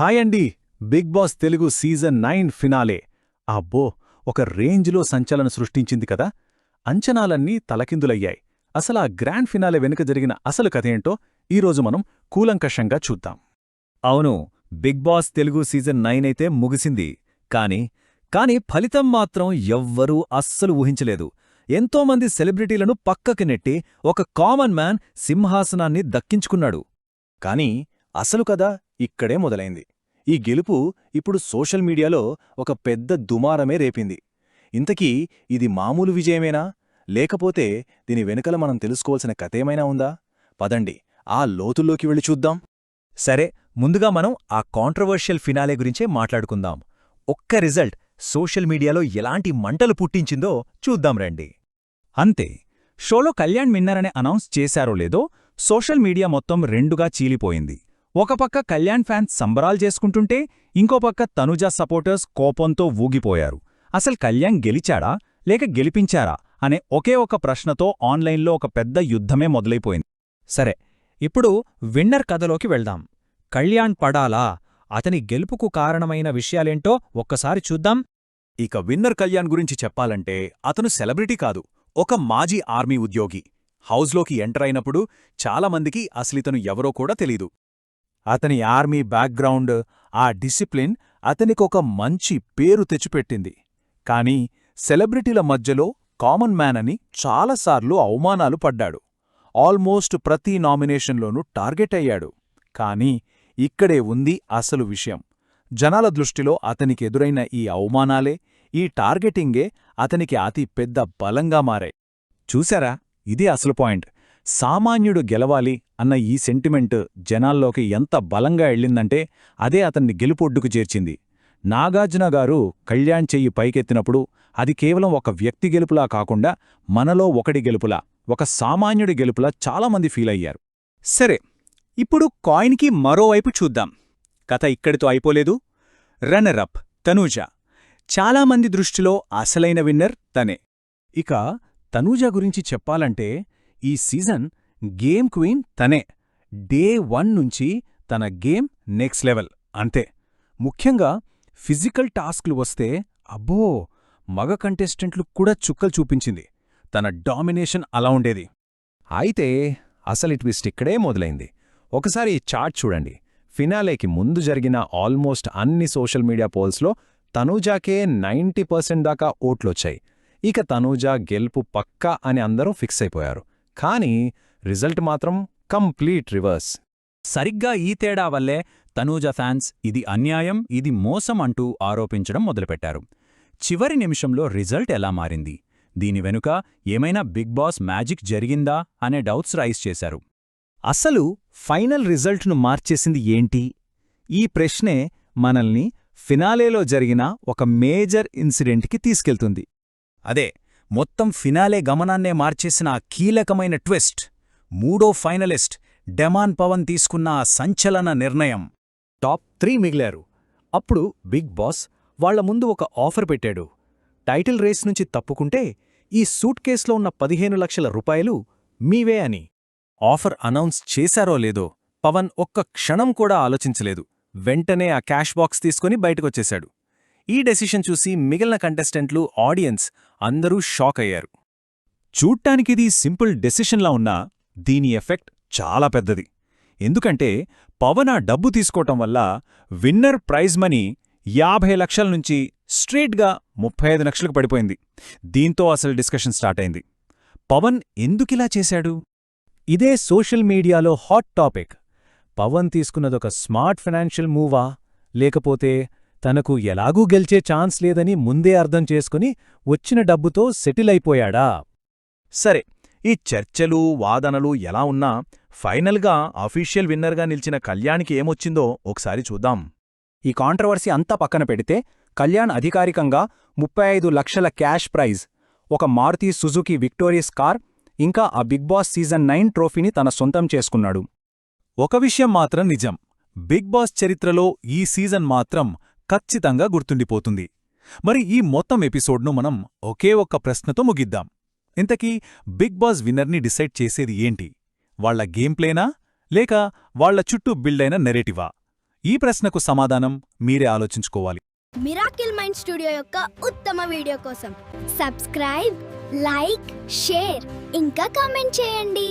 Hi అండి. Big boss Telugu season nine finale. అబ్బో ఒక రేంజ్లో సంచలన సృష్టించింది కదా. అంచనాలన్నీ తలకిందులయ్యాయి. అసలు ఆ గ్రాండ్ ఫినాలే వెనుక జరిగిన అసలు కథేంటో ఈరోజు మనం కూలంకషంగా చూద్దాం. అవును big boss Telugu season nine అయితే ముగిసింది. కాని కాని ఫలితం మాత్రం ఎవ్వరూ అస్సలు ఊహించలేదు. ఎంతోమంది సెలబ్రిటీలను పక్కకి నెట్టి ఒక కామన్ మ్యాన్ సింహాసనాన్ని దక్కించుకున్నాడు. కాని అసలు కదా ఇక్కడే మొదలైంది. ఈ గెలుపు ఇప్పుడు సోషల్ మీడియాలో ఒక పెద్ద దుమారమే రేపింది. ఇంతకీ ఇది మామూలు విజయమేనా? లేకపోతే దీని వెనుకల మనం తెలుసుకోవాల్సిన కథేమైనా ఉందా? పదండి ఆ లోతుల్లోకి వెళ్ళి చూద్దాం. సరే ముందుగా మనం ఆ కాంట్రవర్షియల్ ఫినాలే గురించే మాట్లాడుకుందాం. ఒక్క రిజల్ట్ సోషల్ మీడియాలో ఎలాంటి మంటలు పుట్టించిందో చూద్దాం రండి. అంతే షోలో కళ్యాణ్ విన్నరని అనౌన్స్ చేశారో లేదో సోషల్ మీడియా మొత్తం రెండుగా చీలిపోయింది. ఒక పక్క కళ్యాణ్ ఫ్యాన్స్ సంబరాలు చేసుకుంటుంటే ఇంకో పక్క తనుజ సపోర్టర్స్ కోపంతో ఊగిపోయారు. అసలు కళ్యాణ్ గెలిచాడా? లేక గెలిపించారా? అనే ఒకే ఒక ప్రశ్నతో ఆన్లైన్లో ఒక పెద్ద యుద్ధమే మొదలైపోయింది. సరే ఇప్పుడు విన్నర్ కథలోకి వెళ్దాం. కళ్యాణ్ పడాలా? అతని గెలుపుకు కారణమైన విషయాలేంటో ఒక్కసారి చూద్దాం. ఇక విన్నర్ కళ్యాణ్ గురించి చెప్పాలంటే అతను సెలబ్రిటీ కాదు ఒక మాజీ ఆర్మీ ఉద్యోగి. హౌస్లోకి ఎంటర్ అయినప్పుడు చాలామందికి అసలితను ఎవరో కూడా తెలీదు. అతని ఆర్మీ బ్యాక్గ్రౌండ్ ఆ డిసిప్లిన్ అతనికొక మంచి పేరు తెచ్చిపెట్టింది. కాని సెలబ్రిటీల మధ్యలో కామన్ మ్యాన్ అని చాలాసార్లు అవమానాలు పడ్డాడు. ఆల్మోస్ట్ ప్రతి నామినేషన్లోనూ టార్గెట్ అయ్యాడు. కాని ఇక్కడే ఉంది అసలు విషయం. జనాల దృష్టిలో అతనికి ఎదురైన ఈ అవమానాలే ఈ టార్గెటింగే అతనికి అతి పెద్ద బలంగా మారాయి. చూశారా? ఇది అసలు పాయింట్. సామాన్యుడు గెలవాలి అన్న ఈ సెంటిమెంట్ జనాల్లోకి ఎంత బలంగా వెళ్ళిందంటే అదే అతన్ని గెలుపొడ్డుకు చేర్చింది. నాగార్జున గారు కళ్యాణ్ చెయ్యి పైకెత్తినప్పుడు అది కేవలం ఒక వ్యక్తి గెలుపులా కాకుండా మనలో ఒకటి గెలుపులా ఒక సామాన్యుడి గెలుపులా చాలామంది ఫీల్ అయ్యారు సరే ఇప్పుడు కాయిన్కి మరోవైపు చూద్దాం. కథ ఇక్కడితో అయిపోలేదు. Runner up Tanuja. చాలామంది దృష్టిలో అసలైన విన్నర్ తనే. ఇక తనూజ గురించి చెప్పాలంటే ఈ సీజన్ గేమ్ క్వీన్ తనే. డే వన్ నుంచి తన గేమ్ నెక్స్ట్ లెవెల్ అంతే. ముఖ్యంగా ఫిజికల్ టాస్క్లు వస్తే అబ్బో మగ కంటెస్టెంట్లు కూడా చుక్కలు చూపించింది. తన డామినేషన్ అలా ఉండేది. అయితే అసలు ట్విస్ట్ ఇక్కడే మొదలైంది. ఒకసారి ఈ చార్ట్ చూడండి. ఫినాలేకి ముందు జరిగిన ఆల్మోస్ట్ అన్ని సోషల్ మీడియా పోల్స్లో తనూజాకే నైంటీ పర్సెంట్ దాకా ఓట్లొచ్చాయి. ఇక తనూజా గెలుపు పక్కా అని అందరూ ఫిక్స్ అయిపోయారు. కానీ రిజల్ట్ మాత్రం కంప్లీట్ రివర్స్. సరిగ్గా ఈ తేడా వల్లే తనూజ ఫ్యాన్స్ ఇది అన్యాయం ఇది మోసం అంటూ ఆరోపించడం మొదలుపెట్టారు. చివరి నిమిషంలో రిజల్ట్ ఎలా మారింది? దీని వెనుక ఏమైనా బిగ్ బాస్ మ్యాజిక్ జరిగిందా అనే డౌట్స్ రైజ్ చేశారు. అసలు ఫైనల్ రిజల్ట్ను మార్చేసింది ఏంటి? ఈ ప్రశ్నే మనల్ని ఫినాలేలో జరిగిన ఒక మేజర్ ఇన్సిడెంట్కి తీసుకెళ్తుంది. అదే మొత్తం ఫినాలే గమనాన్నే మార్చేసిన ఆ కీలకమైన ట్విస్ట్. మూడో ఫైనలిస్ట్ డెమాన్ పవన్ తీసుకున్న ఆ సంచలన నిర్ణయం. టాప్ త్రీ మిగిలారు. అప్పుడు బిగ్ బాస్ వాళ్ళ ముందు ఒక ఆఫర్ పెట్టాడు. టైటిల్ రేస్ నుంచి తప్పుకుంటే ఈ సూట్ కేసులో ఉన్న పదిహేను లక్షల రూపాయలు మీవే అని. ఆఫర్ అనౌన్స్ చేశారో లేదో పవన్ ఒక్క క్షణం కూడా ఆలోచించలేదు. వెంటనే ఆ క్యాష్ బాక్స్ తీసుకుని బయటకొచ్చేశాడు. ఈ డెసిషన్ చూసి మిగిలిన కంటెస్టెంట్లు ఆడియన్స్ అందరూ షాక్ అయ్యారు. చూడ్టానికిది సింపుల్ డెసిషన్లా ఉన్నా దీని ఎఫెక్ట్ చాలా పెద్దది. ఎందుకంటే పవన్ ఆ డబ్బు తీసుకోవటం వల్ల విన్నర్ ప్రైజ్ మనీ యాభై లక్షల నుంచి స్ట్రేట్గా ముప్పై ఐదు లక్షలకు పడిపోయింది. దీంతో అసలు డిస్కషన్ స్టార్ట్ అయింది. పవన్ ఎందుకిలా చేశాడు? ఇదే సోషల్ మీడియాలో హాట్ టాపిక్. పవన్ తీసుకున్నదొక స్మార్ట్ ఫినాన్షియల్ మూవా? లేకపోతే తనకు ఎలాగూ గెలిచే ఛాన్స్ లేదని ముందే అర్థం చేసుకుని వచ్చిన డబ్బుతో సెటిల్ అయిపోయాడా? సరే ఈ చర్చలు వాదనలు ఎలా ఉన్నా ఫైనల్గా అఫీషియల్ విన్నర్గా నిలిచిన కళ్యాణ్కి ఏమొచ్చిందో ఒకసారి చూద్దాం. ఈ కాంట్రవర్సీ అంతా పక్కన పెడితే కళ్యాణ్ అధికారికంగా ముప్పై ఐదు లక్షల క్యాష్ ప్రైజ్ ఒక మారుతి సుజుకి విక్టోరియస్ కార్ ఇంకా ఆ బిగ్ బాస్ సీజన్ నైన్ ట్రోఫీని తన సొంతం చేసుకున్నాడు. ఒక విషయం మాత్రం నిజం బిగ్ బాస్ చరిత్రలో ఈ సీజన్ మాత్రం ఖచ్చితంగా గుర్తుండిపోతుంది. మరి ఈ మొత్తం ఎపిసోడ్ను మనం ఒకే ఒక్క ప్రశ్నతో ముగిద్దాం. ఇంతకీ బిగ్ బాస్ విన్నర్ని డిసైడ్ చేసేది ఏంటి? వాళ్ళ గేమ్ ప్లేనా? లేక వాళ్ళ చుట్టూ బిల్డైన నెరేటివా? ఈ ప్రశ్నకు సమాధానం మీరే ఆలోచించుకోవాలి. మిరాకిల్ మైండ్ స్టూడియో యొక్క ఉత్తమ వీడియో కోసం సబ్స్క్రైబ్ లైక్ షేర్ ఇంకా కామెంట్ చేయండి.